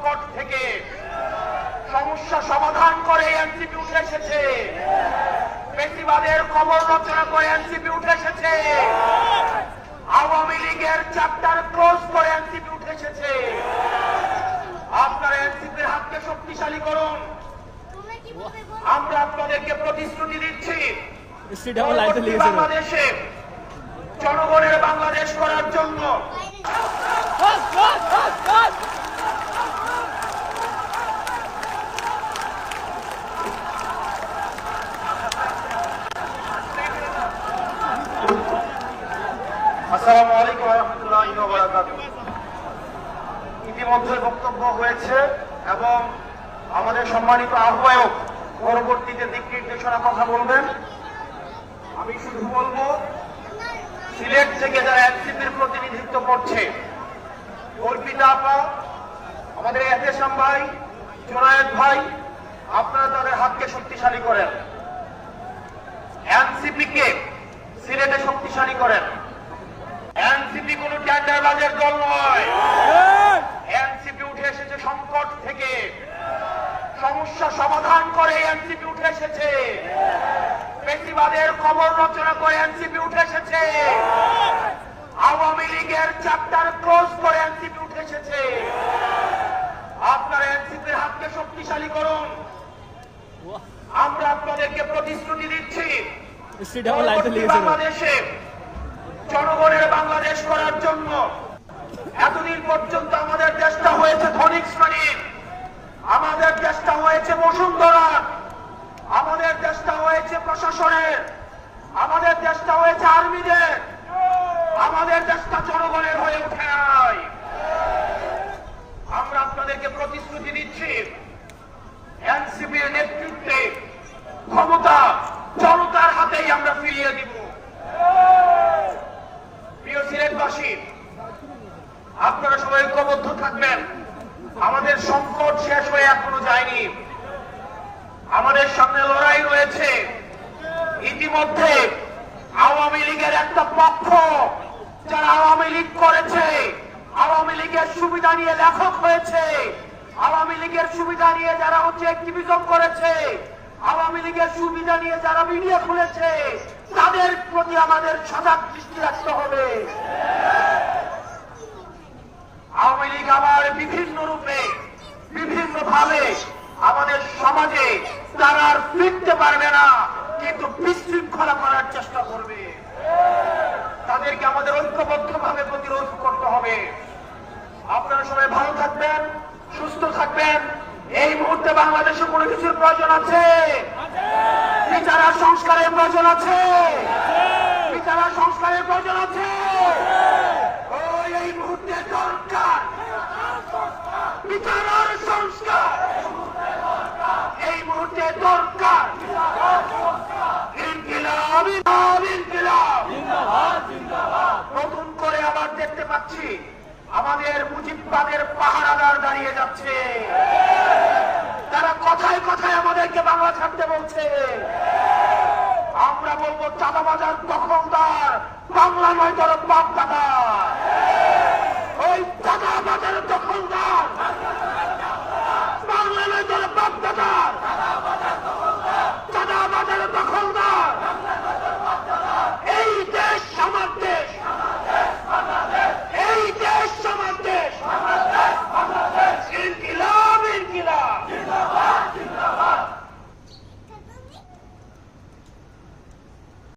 সংকট থেকে সমস্যা সমাধান করে এনসিপি উঠে এসেছে। বেশিবাদের খবর রচনা করে এনসিপি উঠে এসেছে। আওয়ামী লীগের চ্যাপ্টার ক্লোজ করে এনসিপি উঠে এসেছে। আপনারা এনসিপির হাতকে শক্তিশালী করুন। আমরা আপনাদেরকে প্রতিশ্রুতি দিচ্ছি। বাংলাদেশে জনগণের বাংলাদেশ করার জন্য আসসালামু আলাইকুম রহমতুল্লাহ ইতিমধ্যে বক্তব্য হয়েছে এবং আমাদের সম্মানিত আহ্বায়ক পরবর্তীতে দিক নির্দেশনা কথা বলবেন। আমি শুধু বলব, সিলেট থেকে যারা এনসিপির প্রতিনিধিত্ব করছে, অর্পিতা আপা, আমাদের এহতেশাম ভাই, জোনায়েদ ভাই, আপনারা তাদের হাতকে শক্তিশালী করেন এনসিপি কে সিলেটে শক্তিশালী করেন এনসিপি কোন টেন্ডারবাজের দল নয়। এনসিপি উঠে এসেছে সংকট থেকে। সমস্যা সমাধান করে এনসিপি উঠে এসেছে। বেশিবাদের খবর রচনা করে এনসিপি উঠে এসেছে। আওয়ামী লীগের চ্যাপ্টার ক্লোজ করে এনসিপি উঠে এসেছে। আপনারা এনসিপির হাতকে শক্তিশালী করুন। আমরা আপনাদেরকে প্রতিশ্রুতি দিচ্ছি। বাংলাদেশে জনগণের বাংলাদেশ করার জন্য এতদিন পর্যন্ত আমাদের দেশটা হয়েছে ধনিক শ্রেণির। আমাদের দেশটা হয়েছে বসুন্ধরা আমাদের দেশটা হয়েছে প্রশাসনের। আমাদের দেশটা হয়েছে আর্মিদের। আমাদের দেশটা জনগণের হয়ে ওঠে আমরা আপনাদেরকে প্রতিশ্রুতি দিচ্ছি, এনসিপির নেতৃত্বে ক্ষমতা জনতার হাতেই আমরা ফিরিয়ে দিব প্রিয় সিলেটবাসী আপনারা সবাই ঐক্যবদ্ধ থাকবেন আমাদের সংকট শেষ হয়ে এখনও যায়নি। আমাদের সামনে লড়াই রয়েছে। ইতিমধ্যে আওয়ামী লীগের একটা পক্ষ, যারা আওয়ামী লীগ করেছে, আওয়ামী লীগের সুবিধা নিয়ে লেখক হয়েছে। আওয়ামী লীগের সুবিধা নিয়ে যারা হচ্ছে অ্যাক্টিভিজম করেছে, আওয়ামী লীগের সুবিধা নিয়ে যারা মিডিয়া খুলেছে, তাদের প্রতি আমাদের সজাগ দৃষ্টি রাখতে হবে আওয়ামী লীগ আবার বিভিন্ন রূপে বিভিন্ন ভাবে আমাদের সমাজে তারা আর ফিরতে পারবে না, কিন্তু বিশৃঙ্খলা করার চেষ্টা করবে। তাদেরকে আমাদের ঐক্যবদ্ধ ভাবে প্রতিরোধ করতে হবে। আপনারা সবাই ভালো থাকবেন, সুস্থ থাকবেন। এই মুহূর্তে বাংলাদেশে কোনো কিছুর প্রয়োজন আছে? বিচারার সংস্কারের প্রয়োজন আছে? বিচারার সংস্কারের প্রয়োজন আছে? আমাদের মুজিববাদের পাহারাদার দাঁড়িয়ে যাচ্ছে। তারা কথায় কথায় আমাদেরকে বাংলা ছাড়তে বলছে। আমরা বলব, চাঁদাবাজার তখন তার বাংলা নয় তার বাপ